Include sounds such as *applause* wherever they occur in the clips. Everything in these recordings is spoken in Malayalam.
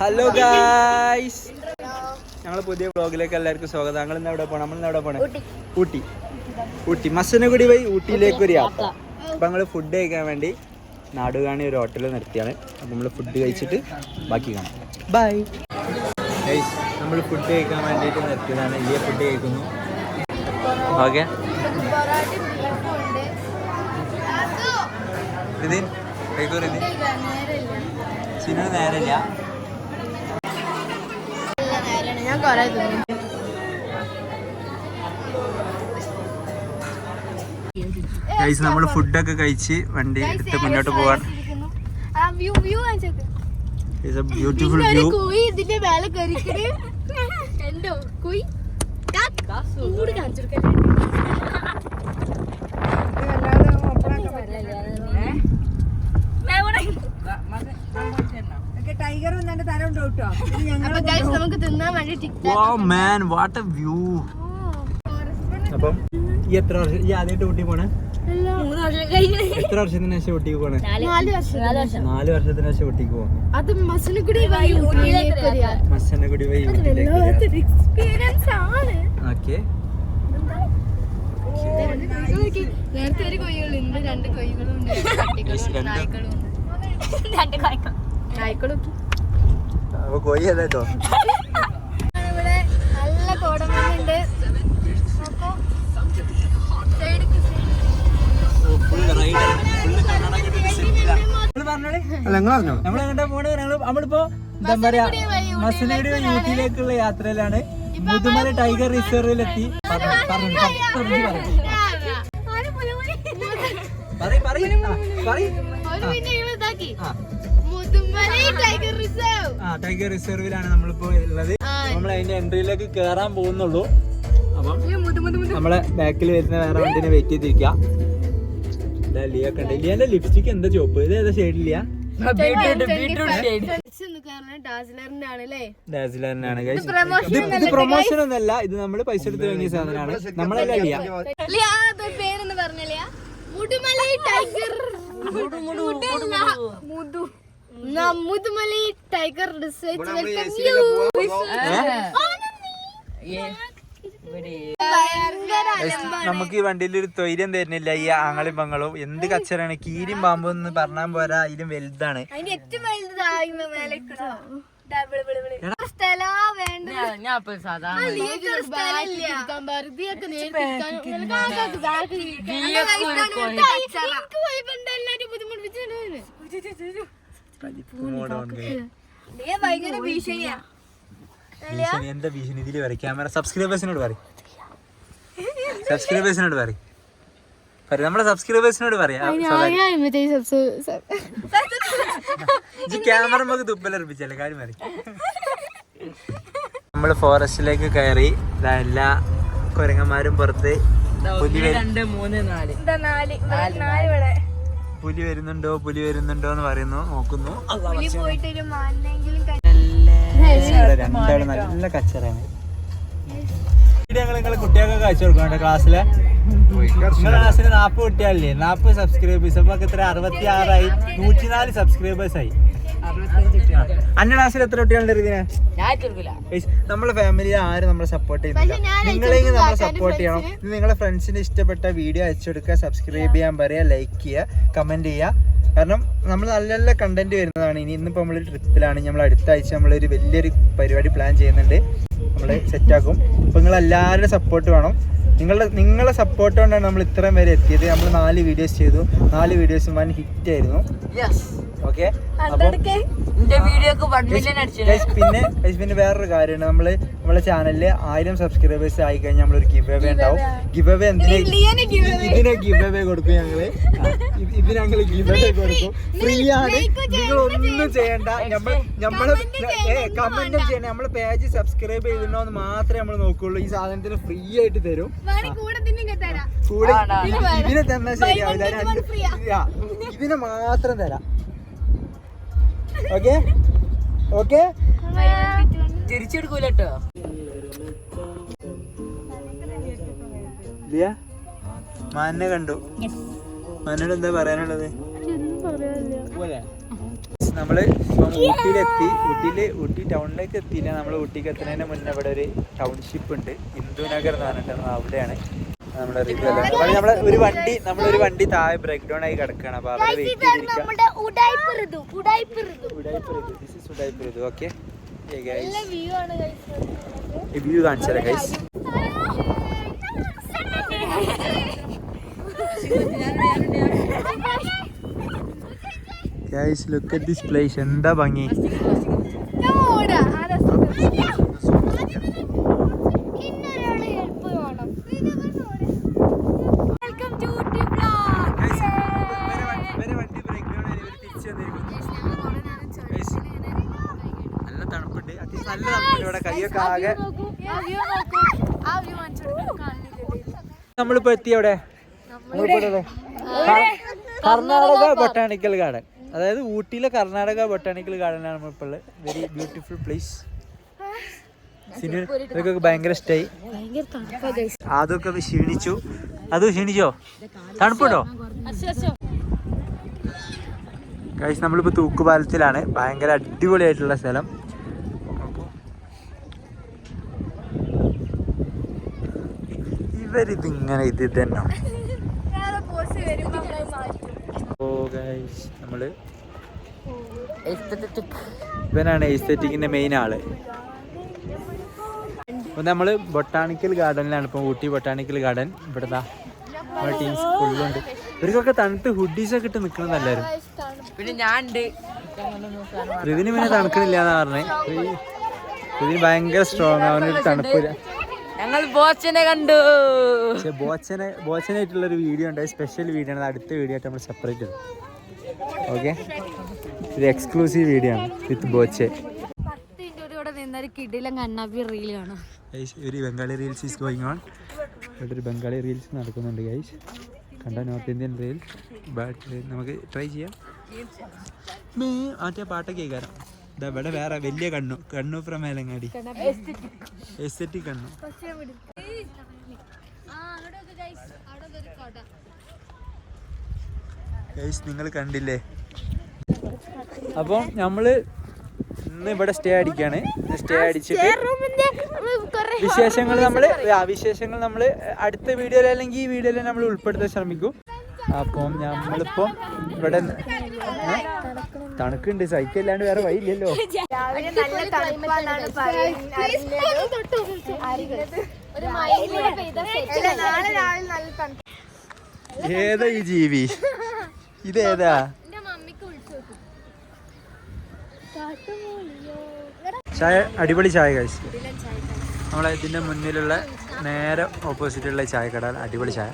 ഹലോ ഗായ്സ് ഞങ്ങൾ പുതിയ വ്ളോഗിലേക്ക് എല്ലാവർക്കും സ്വാഗതം. ഞങ്ങൾ ഇന്ന് എവിടെ പോകണം നമ്മൾ ഇന്ന് എവിടെ പോകണം ഊട്ടി. ഊട്ടി. മസനഗുടി വഴി ഊട്ടിയിലേക്ക് ഒരു യാത്ര. അപ്പം ഞങ്ങൾ ഫുഡ് കഴിക്കാൻ വേണ്ടി നാടുകാണി ഒരു ഹോട്ടലിൽ നിർത്തിയാണ്. അപ്പം നമ്മൾ ഫുഡ് കഴിച്ചിട്ട് ബാക്കി കാണാം. ബൈ ഗൈസ് നമ്മൾ ഫുഡ് കഴിക്കാൻ വേണ്ടിയിട്ട് നിർത്തിയതാണ്. ഈ ഫുഡ് കഴിക്കുന്നു. ഓക്കെ ഇത് കഴിക്കൂ ഇത് സിനിമ നേരമില്ല. ഞാൻ കൊറേ ഗൈസ് നമ്മൾ ഫുഡൊക്കെ കഴിച്ച് വണ്ടി എടുത്ത് മുന്നോട്ട് പോവാൻ ബ്യൂട്ടിഫുൾ വ്യൂ ഇതിന്റെ മേലെ കയറിക്കണ് എന്തോ കുയി കൂടി കാണിച്ചു ടൈഗർ വന്നെ തല ഉണ്ടോ കേട്ടോ അപ്പൊ ഗൈസ് നമുക്ക് തിന്നാൻ വേണ്ടി ടിക്ടാക്ക് വാ മാൻ വാട്ട് എ വ്യൂ അപ്പം ഈ എത്ര വർഷം ഈ ആദ്യമായിട്ട് ഊട്ടി പോണേ? എത്ര വർഷത്തിന് ശേഷം ഊട്ടിക്ക് പോണേ? നാല് വർഷം നാല് വർഷം. നാല് വർഷത്തിന് ശേഷം ഊട്ടിക്ക് പോവാം. അത് മസിനുകുടി വഴി വഴി എക്സ്പീരിയൻസ് ആണ്. ഓക്കെ. നേരത്തെ ഒരു കൊയ്യുള്ളൂ ഇന്ന് രണ്ട് കൊയ്യുകളും. നായ്ക്കളും നായ്ക്കളും അപ്പൊ *laughs* നമ്മൾ എങ്ങോട്ടാ പോണത് ഞങ്ങൾ നമ്മളിപ്പോ എന്താ പറയാ മസനഗുടി വഴി ഊട്ടിയിലേക്കുള്ള യാത്രയിലാണ്. മുതുമല ടൈഗർ റിസർവിലെത്തി. Tiger reserve. ആ ടൈഗർ റിസർവിലാണ് നമ്മളിപ്പോ ഉള്ളത്. നമ്മൾ അതിന്റെ എൻട്രിയിലേക്ക് കേറാൻ പോകുന്നുള്ളൂ. അപ്പം നമ്മളെ ബാക്കിൽ വരുന്ന വേറെ വണ്ടിനെ വെയിറ്റ് ചെയ്തിരിക്കുക ലിയൊക്കെ ലിയ കണ്ടേ ലിയന്റെ ലിപ്സ്റ്റിക് എന്താ ചോപ്പ് ഇത് ഏതാ ഷെയ്ഡ് ഇത് ഇത് പ്രൊമോഷൻ ഒന്നല്ല ഇത് നമ്മൾ പൈസ എടുത്ത് വാങ്ങിയ സാധനമാണ്. നമ്മളല്ല ലിയ പേരെന്ന് പറഞ്ഞല്ലേ മുതുമലൈ ടൈഗർ. മുതു. ന- Mudumalai tiger research welcome you. നമുക്ക് ഈ വണ്ടിയിൽ ഒരു തൊയ്ര്യം തരുന്നില്ല. ഈ ആങ്ങളും പങ്ങളും എന്ത് കച്ചറാണ് കീരിയും പാമ്പും എന്ന് പറഞ്ഞാൽ പോരാ ഇതിലും വലുതാണ്. അതിന്റെ ഏറ്റവും വലുതായ്മ മേലെ സ്ഥലാ വേണ്ട ഭയങ്കര ഭീഷണിയാ. ഭീഷണി എന്താ ഭീഷണി? ഇതിൽ പറയും. ക്യാമറ. സബ്സ്ക്രൈബേഴ്സിനോട് പറയും. സബ്സ്ക്രൈബേഴ്സിനോട് പറയും. നമ്മുടെ നമ്മളെ സബ്സ്ക്രൈബേഴ്സിനോട് പറയാം. ക്യാമറ നമുക്ക് തുപ്പലർപ്പിച്ചല്ലേ? കാര്യം പറയും. നമ്മൾ ഫോറസ്റ്റിലേക്ക് കയറി എല്ലാ കുരങ്ങന്മാരും പുറത്ത് പുലി പുലി വരുന്നുണ്ടോ? പുലി വരുന്നുണ്ടോ എന്ന് പറയുന്നു. നോക്കുന്നു. രണ്ടാൾ നല്ല കച്ചറാണ് ഞങ്ങൾ നിങ്ങളെ കുട്ടികൾക്ക് കാഴ്ച കൊടുക്കണ്ട ക്ലാസ്സിലെ. നാപ്പ് ക്ലാസ്സിൽ നാപ്പ് കുട്ടികളില്ലേ? നാപ്പത് സബ്സ്ക്രൈബേഴ്സ് അപ്പൊ എത്ര അറുപത്തി ആറായി നൂറ്റിനാല് സബ്സ്ക്രൈബേഴ്സ് ആയി. അന്റെ ക്ലാസ്സിൽ എത്ര കുട്ടികളുണ്ട് ഇതിനെ നമ്മളെ ഫാമിലിയിൽ ആരും നമ്മളെ സപ്പോർട്ട് ചെയ്യുന്നില്ല. നമ്മളെ സപ്പോർട്ട് ചെയ്യണം. നിങ്ങളെ ഫ്രണ്ട്സിന് ഇഷ്ടപ്പെട്ട വീഡിയോ അയച്ചു കൊടുക്കുക സബ്സ്ക്രൈബ് ചെയ്യാൻ പറയുക ലൈക്ക് ചെയ്യുക കമന്റ് ചെയ്യുക. കാരണം നമ്മൾ നല്ല നല്ല കണ്ടന്റ് വരുന്നതാണ്. ഇനി ഇന്നിപ്പോൾ നമ്മൾ ട്രിപ്പിലാണ് നമ്മൾ അടുത്ത ആഴ്ച നമ്മളൊരു വലിയൊരു പരിപാടി പ്ലാൻ ചെയ്യുന്നുണ്ട്. നമ്മൾ സെറ്റ് ആക്കും. അപ്പോൾ നിങ്ങൾ എല്ലാവരുടെ സപ്പോർട്ട് വേണം. നിങ്ങളുടെ നിങ്ങളെ സപ്പോർട്ട് കൊണ്ടാണ് നമ്മൾ ഇത്രയും വരെ എത്തിയത്. നമ്മൾ നാല് വീഡിയോസ് ചെയ്തു. നാല് വീഡിയോസും വൻ ഹിറ്റ് ആയിരുന്നു. ഓക്കെ? പിന്നെ പിന്നെ വേറൊരു കാര്യമാണ് നമ്മൾ നമ്മളെ ചാനലിൽ ആയിരം സബ്സ്ക്രൈബേഴ്സ് ആയി കഴിഞ്ഞാൽ നമ്മളൊരു ഗിവ് അവേ ഉണ്ടാവും. ഗിവ് അവേ എന്തിനാ? ഇതിനെ ഗിവ് അവേ കൊടുക്കും ഞങ്ങൾ. *laughs* ഇതിനെ ഞങ്ങൾ ഗിവ് അവേ കൊടുക്കും. ഫ്രീ ആണ്. നിങ്ങൾ ഒന്നും ചെയ്യണ്ട. നമ്മൾ നമ്മളെ കമന്റും ചെയ്യണം നമ്മളെ പേജ് സബ്സ്ക്രൈബ് ചെയ്തിട്ടുണ്ടോ എന്ന് മാത്രമേ നമ്മൾ നോക്കുള്ളൂ. ഈ സാധനത്തിന് ഫ്രീ ആയിട്ട് തരും. കൂടെ തന്നെ തരാം. കൂടെ ഇതിനെ തന്നെ ശരിയാവില്ല ഇതിനെ മാത്രം തരാം. ഓക്കെ? ഓക്കെ? തിരിച്ചെടുക്കൂലട്ടോ ലിയ? മാനെ കണ്ടു. മാനോട് എന്താ പറയാനുള്ളത്? നമ്മൾ ഇപ്പം ഊട്ടിയിലെത്തി. ഊട്ടിയിൽ ഊട്ടി ടൗണിലേക്ക് എത്തിയില്ല. നമ്മൾ ഊട്ടിക്ക് എത്തുന്നതിന് മുന്നേ ഇവിടെ ഒരു ടൗൺഷിപ്പ് ഉണ്ട്. ഹിന്ദുനഗർ എന്ന് പറഞ്ഞിട്ട് അവിടെയാണ് നമ്മുടെ അപ്പൊ ഒരു വണ്ടി നമ്മളൊരു വണ്ടി താഴെ ബ്രേക്ക് ഡൗൺ ആയി കിടക്കുകയാണ് അപ്പൊ വെയിറ്റ് ഓക്കെ നല്ല വ്യൂ ആണ് guys. വ്യൂ കാണിച്ചു തരാം guys guys look at this place എന്താ ഭംഗി ഞാൻ ഓടാ. ആ രസം. ഇന്നൊരാൾ help വേണം. Welcome to Ooty vlog. Guys, ഇവരെ വണ്ടി- ഇവരെ വണ്ടി break down ആയി ഇവർ തിരിച്ച് വന്നിരിക്കുന്നു. Guys, നല്ല തണുപ്പുണ്ട് അത്യാവശ്യം നല്ല തണുപ്പുണ്ട് ഇവിടെ കൈയൊക്കെ ആകെ നോക്കൂ. ആ view നോക്കൂ. ആ view കാണിച്ചു കാണില്ലേ? നമ്മളിപ്പോ എത്തി അവിടെ നമ്മളിപ്പോ കർണാടക ബൊട്ടാണിക്കൽ ഗാർഡൻ. അതായത് ഊട്ടിയിലെ കർണാടക ബൊട്ടാണിക്കൽ ഗാർഡനാണ് നമ്മളിപ്പോൾ ഉള്ളത്. വെരി ബ്യൂട്ടിഫുൾ പ്ലേസ് സിനു ഇതൊക്കെ ഭയങ്കര ഇഷ്ടമായി. അതൊക്കെ ക്ഷീണിച്ചു. അത് ക്ഷീണിച്ചോ? തണുപ്പുണ്ടോ? കഴിച്ച് നമ്മളിപ്പോൾ തൂക്കുപാലത്തിലാണ്. ഭയങ്കര അടിപൊളിയായിട്ടുള്ള സ്ഥലം. ഇവരിതിങ്ങനെ ഇത് തന്നെ. ഓ ഗൈസ് നമ്മൾ ഇവനാണ് എസ്തെറ്റിക്കിന്റെ മെയിൻ ആൾ. നമ്മൾ ബൊട്ടാണിക്കൽ ഗാർഡനിലാണ് ഇപ്പൊ ഊട്ടി ബൊട്ടാണിക്കൽ ഗാർഡൻ ഇവിടെ ടീം സ്കൂളിലുണ്ട് ഇവർക്കൊക്കെ തണുത്ത് ഹുഡീസൊക്കെ ഇട്ട് നിൽക്കണം എല്ലാവരും പിന്നെ ഞാൻ ഉണ്ട് ഇതിന് പിന്നെ തണുക്കണില്ല എന്നാ പറഞ്ഞേ. ഇതിന് ഭയങ്കര സ്ട്രോങ് അവനൊരു തണുപ്പില്ല ഞങ്ങൾ ബോച്ചനെ കണ്ടു. പക്ഷെ ബോച്ചനെ ബോച്ചനായിട്ടുള്ള ഒരു വീഡിയോ ഉണ്ട്. സ്പെഷ്യൽ വീഡിയോ ആണ്. അടുത്ത വീഡിയോ ആയിട്ട് നമ്മൾ സെപ്പറേറ്റ് ഇടും. ഓക്കെ ഇത് എക്സ്ക്ലൂസീവ് വീഡിയോ ആണ് വിത്ത് ബോച്ചെ. ഒരു Bengali reels is going on ഇവിടെ ഒരു ബംഗാളി റീൽസ് നടക്കുന്നുണ്ട് ഗൈസ് കണ്ട നോർത്ത് ഇന്ത്യൻ റീൽസ് നമുക്ക് ട്രൈ ചെയ്യാം. ആ പാട്ട് പാട്ടൊക്കെ ഇതാ ഇവിടെ വേറെ വലിയ കണ്ണു. കണ്ണു പ്രമേലങ്ങാടി എസ്റ്റി കണ്ണു. നിങ്ങൾ കണ്ടില്ലേ? അപ്പം നമ്മൾ ഇന്ന് ഇവിടെ സ്റ്റേ അടിക്കാണ്. സ്റ്റേ അടിച്ചിട്ട് വിശേഷങ്ങൾ നമ്മൾ വിശേഷങ്ങൾ നമ്മൾ അടുത്ത വീഡിയോയിൽ അല്ലെങ്കിൽ ഈ വീഡിയോയിൽ നമ്മൾ ഉൾപ്പെടുത്താൻ ശ്രമിക്കും. അപ്പം നമ്മളിപ്പം ഇവിടെ? തണുക്കുണ്ട് സൈക്കിളില്ലാണ്ട് വേറെ വഴിയില്ലല്ലോ. നല്ല രാവിലെ ഏതാ ഈ ജീവി? ഇതേതാ? ചായ അടിപൊളി ചായ കഴിച്ചു നമ്മളെ ഇതിന്റെ മുന്നിലുള്ള നേരെ ഓപ്പോസിറ്റുള്ള ചായക്കട അടിപൊളി ചായ.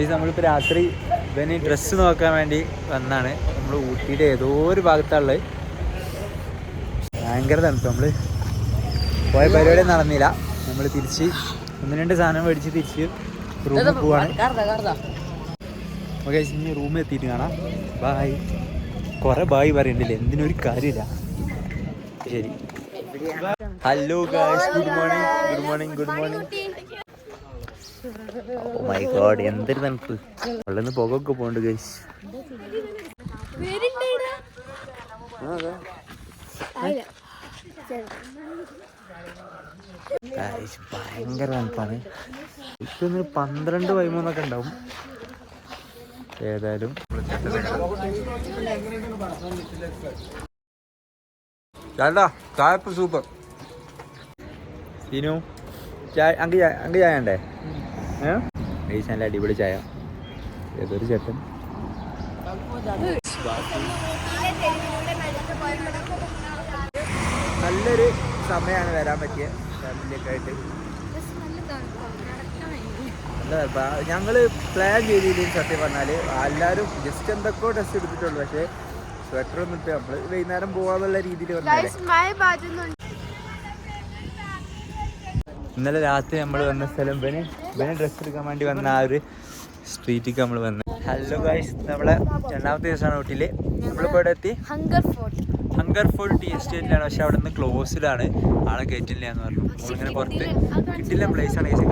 ഇത് നമ്മളിപ്പോൾ രാത്രി ഇവന് ഡ്രസ്സ് നോക്കാൻ വേണ്ടി വന്നാണ്. നമ്മൾ ഊട്ടിയുടെ ഏതോ ഒരു ഭാഗത്താണുള്ളത്. ഭയങ്കര തണുപ്പ് നമ്മൾ. പോയ പരിപാടി നടന്നില്ല. നമ്മൾ തിരിച്ച് ഒന്ന് രണ്ട് സാധനം മേടിച്ച് തിരിച്ച് റൂമിൽ പോവാണ്. ഓക്കെ ഇനി റൂമിൽ എത്തിയിട്ട് കാണാം. ബായ് കുറെ ബായ് പറയണ്ടില്ലേ? എന്തിനൊരു കാര്യമില്ല. ശരി. Hello guys good morning good morning good morning my god എന്തൊരു തണുപ്പ്. വെള്ളം പുകൊക്കെ പോണ്ട് ഗൈസ് ഭയങ്കര തണുപ്പാണ്. ഇപ്പൊന്ന് പന്ത്രണ്ട് പതിമൂന്നൊക്കെ ഉണ്ടാവും. ഏതായാലും. ചേട്ടാ ചായപ്പ് സൂപ്പർ സീനു ചായ അങ്ക് ചായ അങ്ക് ചായ ഉണ്ടേ ഏഹ് നല്ല അടിപൊളി ചായ. ഏതൊരു ചേട്ടൻ? നല്ലൊരു സമയമാണ് വരാൻ പറ്റിയ ഫാമിലിയൊക്കെ ആയിട്ട്. ഞങ്ങൾ പ്ലാൻ ചെയ്തില്ല സത്യം പറഞ്ഞാൽ എല്ലാവരും ജസ്റ്റ് എന്തൊക്കെയോ ഡ്രസ് എടുത്തിട്ടുള്ളൂ പക്ഷേ സ്വെറ്റർ ഒന്നും ഇട്ട് നമ്മൾ വൈകുന്നേരം പോവാന്നുള്ള രീതിയിൽ വന്നേ ഇന്നലെ രാത്രി നമ്മൾ വന്ന സ്ഥലം ഇവന് ഇവന് ഡ്രസ്സ് എടുക്കാൻ വേണ്ടി വന്ന ആ ഒരു സ്ട്രീറ്റിക്ക് നമ്മൾ വന്നു. ഹലോ ഗൈസ് നമ്മളെ രണ്ടാമത്തെ ദിവസമാണ് ഊട്ടിയിൽ നമ്മളിപ്പോൾ ഇവിടെ എത്തി. ഹങ്കർ ഫോർട്ട് ടീ എസ്റ്റേറ്റിലാണ് പക്ഷെ അവിടെ നിന്ന് ക്ലോസ്ഡ് ആണ് ആളെ കയറ്റില്ല എന്ന് പറഞ്ഞു. നമ്മളിങ്ങനെ പുറത്ത് കിട്ടില്ല പ്ലേസ് ആണ് കേസ്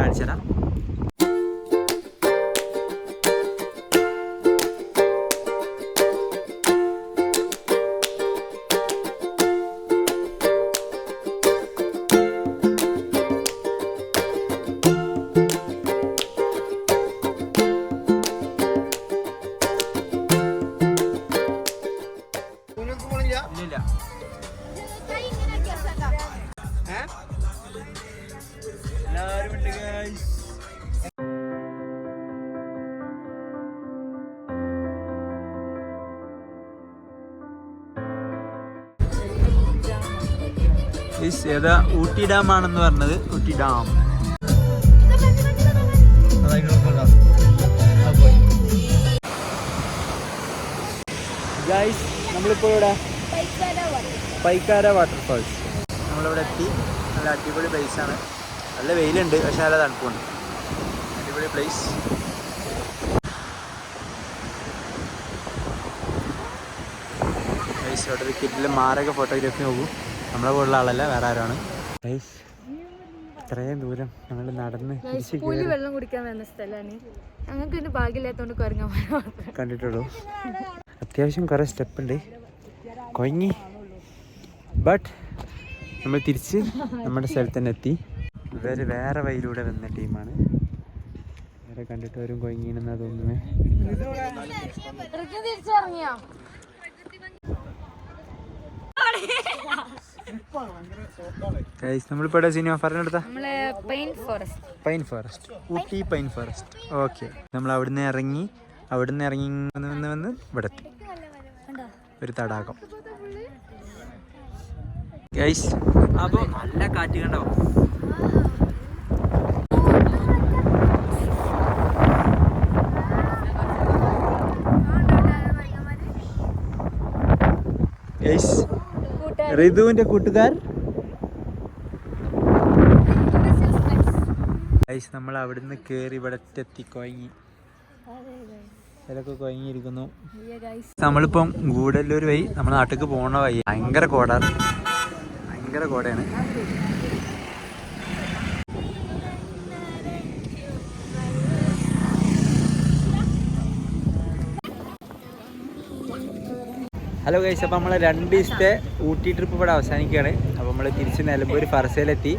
ഏതാ? ഊട്ടി ഡാം ആണെന്ന് പറഞ്ഞത്. ഊട്ടി ഡാം. ഗൈസ് നമ്മളിപ്പോൾ ഇവിടെ പൈക്കാര വാട്ടർഫാൾസ് നമ്മളിവിടെ എത്തി. നല്ല അടിപൊളി ആണ്. നല്ല വെയിലുണ്ട് പക്ഷെ നല്ല തണുപ്പുണ്ട്. അടിപൊളി പ്ലേസ് ഗൈസ് അവിടെ ഒരു കിറ്റിൽ മാരക ഫോട്ടോഗ്രാഫി നോക്കൂ. നമ്മളെ പോലുള്ള ആളല്ല വേറെ ആരാണ്? ഇത്രയും ദൂരം ഞങ്ങൾ നടന്ന് പുലി വെള്ളം കുടിക്കാൻ വരുന്ന സ്ഥലമാണ്. ഞങ്ങൾക്ക് ഇതിന് ഭാഗ്യമില്ലാത്തോണ്ട് കുരങ്ങാൻ കണ്ടിട്ടുള്ളൂ. അത്യാവശ്യം കുറേ സ്റ്റെപ്പ് ഉണ്ട്. കൊഞ്ഞി ബട്ട് നമ്മൾ തിരിച്ച് നമ്മുടെ സ്ഥലത്ത് തന്നെ എത്തി ഇവർ വേറെ വഴിയിലൂടെ വന്ന ടീമാണ് ഇവരെ കണ്ടിട്ട് വരും കൊയങ്ങിനെന്നാ തോന്നുന്നത് തിരിച്ചിറങ്ങിയോ? ഗൈസ് നമ്മളിപ്പോൾ cinema? പറഞ്ഞെടുത്ത pine forest Ooty pine forest okay നമ്മൾ അവിടുന്ന് ഇറങ്ങി അവിടുന്ന് ഇറങ്ങി വന്ന് വന്ന് വന്ന് ഇവിടെ എത്തി. ഒരു തടാകം. ഗൈസ് അപ്പോൾ നല്ല കാറ്റ് കണ്ടോ? ഗൈസ് ഋതുവിന്റെ കൂട്ടുകാർ. ഗൈസ് നമ്മൾ അവിടുന്ന് കേറി ഇവിടെ എത്തി കൊയങ്ങി ഇതിലൊക്കെ കൊയങ്ങിയിരിക്കുന്നു. നമ്മളിപ്പം ഗൂഡല്ലൂർ വഴി നമ്മുടെ നാട്ടിലേക്ക് പോണ വഴി ഭയങ്കര കോടാണ്. ഭയങ്കര കോടയാണ്. ഹലോ ഗൈസ് അപ്പോൾ നമ്മൾ രണ്ട് ദിവസത്തെ ഊട്ടി ട്രിപ്പ് ഇവിടെ അവസാനിക്കുകയാണ്. അപ്പോൾ നമ്മൾ തിരിച്ച് നിലമ്പൂർ ഫർസയിലെത്തി.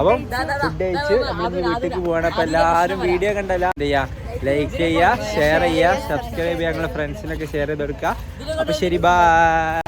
അപ്പം ഫുഡ് കഴിച്ച് നമ്മൾ വീട്ടിലേക്ക് പോവാണ്. അപ്പോൾ എല്ലാവരും വീഡിയോ കണ്ടല്ല. എന്ത് ചെയ്യുക ലൈക്ക് ചെയ്യുക ഷെയർ ചെയ്യുക സബ്സ്ക്രൈബ് ചെയ്യുക ഞങ്ങളുടെ ഫ്രണ്ട്സിനൊക്കെ ഷെയർ ചെയ്ത് കൊടുക്കുക. അപ്പോൾ ശരി ബൈ